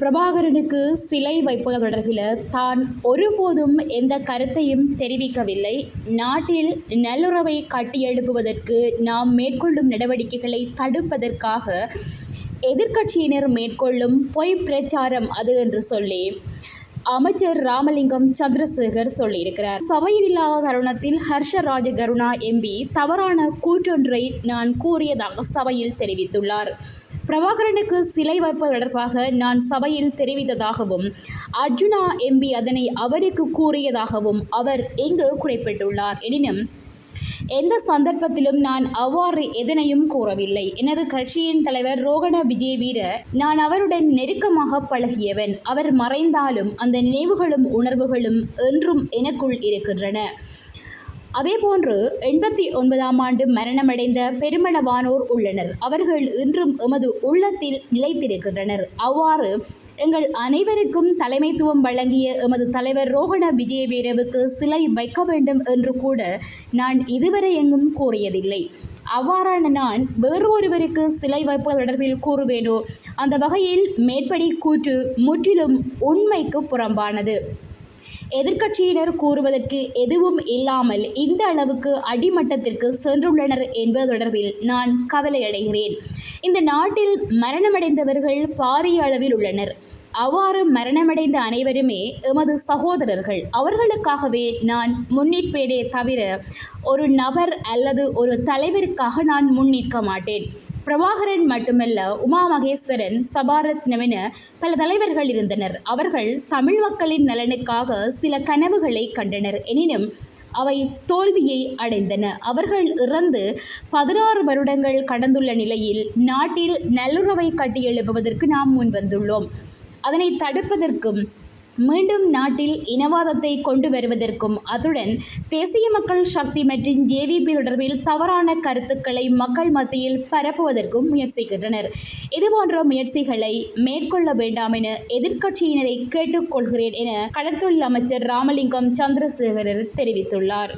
பிரபாகரனுக்கு சிலை வைப்பது தொடர்பில் தான் ஒருபோதும் எந்த கருத்தையும் தெரிவிக்கவில்லை. நாட்டில் நல்லுறவை கட்டியெழுப்புவதற்கு நாம் மேற்கொள்ளும் நடவடிக்கைகளை தடுப்பதற்காக எதிர்க்கட்சியினர் மேற்கொள்ளும் பொய் பிரச்சாரம் அது என்று சொல்லி அமைச்சர் ராமலிங்கம் சந்திரசேகர் சொல்லியிருக்கிறார். சபையில் இல்லாத தருணத்தில் ஹர்ஷ ராஜ கருணா எம்பி தவறான கூற்றொன்றை நான் கூறியதாக சபையில் தெரிவித்துள்ளார். பிரபாகரனுக்கு சிலை வைப்பது தொடர்பாக நான் சபையில் தெரிவித்ததாகவும் அர்ஜுனா எம்பி அதனை அவருக்கு கூறியதாகவும் அவர் இங்கு குறிப்பிட்டுள்ளார். எனினும் எந்த சந்தர்ப்பத்திலும் நான் அவ்வாறு எதனையும் கூறவில்லை. எனது கட்சியின் தலைவர் ரோகண விஜயவீர நான் அவருடன் நெருக்கமாக பழகியவன். அவர் மறைந்தாலும் அந்த நினைவுகளும் உணர்வுகளும் என்றும் எனக்குள் இருக்கின்றன. அதேபோன்று எண்பத்தி ஒன்பதாம் ஆண்டு மரணமடைந்த பெருமளவானோர் உள்ளனர். அவர்கள் இன்றும் எமது உள்ளத்தில் நிலைத்திருக்கின்றனர். அவ்வாறு எங்கள் அனைவருக்கும் தலைமைத்துவம் வழங்கிய எமது தலைவர் ரோகண விஜயவீரவுக்கு சிலை வைக்க வேண்டும் என்று கூட நான் இதுவரை எங்கும் கூறியதில்லை. அவ்வாறான நான் வேறு ஒருவருக்கு சிலை வைப்பது தொடர்பில் கூறுவேனோ? அந்த வகையில் மேற்படி கூற்று முற்றிலும் உண்மைக்கு புறம்பானது. எதிர்க்கட்சியினர் கூறுவதற்கு எதுவும் இல்லாமல் இந்த அளவுக்கு அடிமட்டத்திற்கு சென்றுள்ளனர் என்பது தொடர்பில் நான் கவலையடைகிறேன் இந்த நாட்டில் மரணமடைந்தவர்கள் பாரிய அளவில் உள்ளனர். அவ்வாறு மரணமடைந்த அனைவருமே எமது சகோதரர்கள். அவர்களுக்காகவே நான் முன்னிற்பேனே தவிர ஒரு நபர் அல்லது ஒரு தலைவருக்காக நான் முன்னிற்க மாட்டேன். பிரபாகரன் மட்டுமல்ல உமா மகேஸ்வரன் சபாரத்னம் பல தலைவர்கள் இருந்தனர். அவர்கள் தமிழ் மக்களின் நலனுக்காக சில கனவுகளை கண்டனர். எனினும் அவை தோல்வியை அடைந்தன. அவர்கள் இறந்து பதினாறு வருடங்கள் கடந்துள்ள நிலையில் நாட்டில் நல்லுறவை கட்டியெழுப்புவதற்கு நாம் முன்வந்துள்ளோம் அதனை தடுப்பதற்கும் மீண்டும் நாட்டில் இனவாதத்தை கொண்டு வருவதற்கும் அத்துடன் தேசிய மக்கள் சக்தி மற்றும் ஜேவிபி தொடர்பில் தவறான கருத்துக்களை மக்கள் மத்தியில் பரப்புவதற்கும் முயற்சிக்கின்றனர். இதுபோன்ற முயற்சிகளை மேற்கொள்ள வேண்டாம் என எதிர்க்கட்சியினரை கேட்டுக்கொள்கிறேன் என கடற்தொழில் அமைச்சர் ராமலிங்கம் சந்திரசேகரர் தெரிவித்துள்ளார்.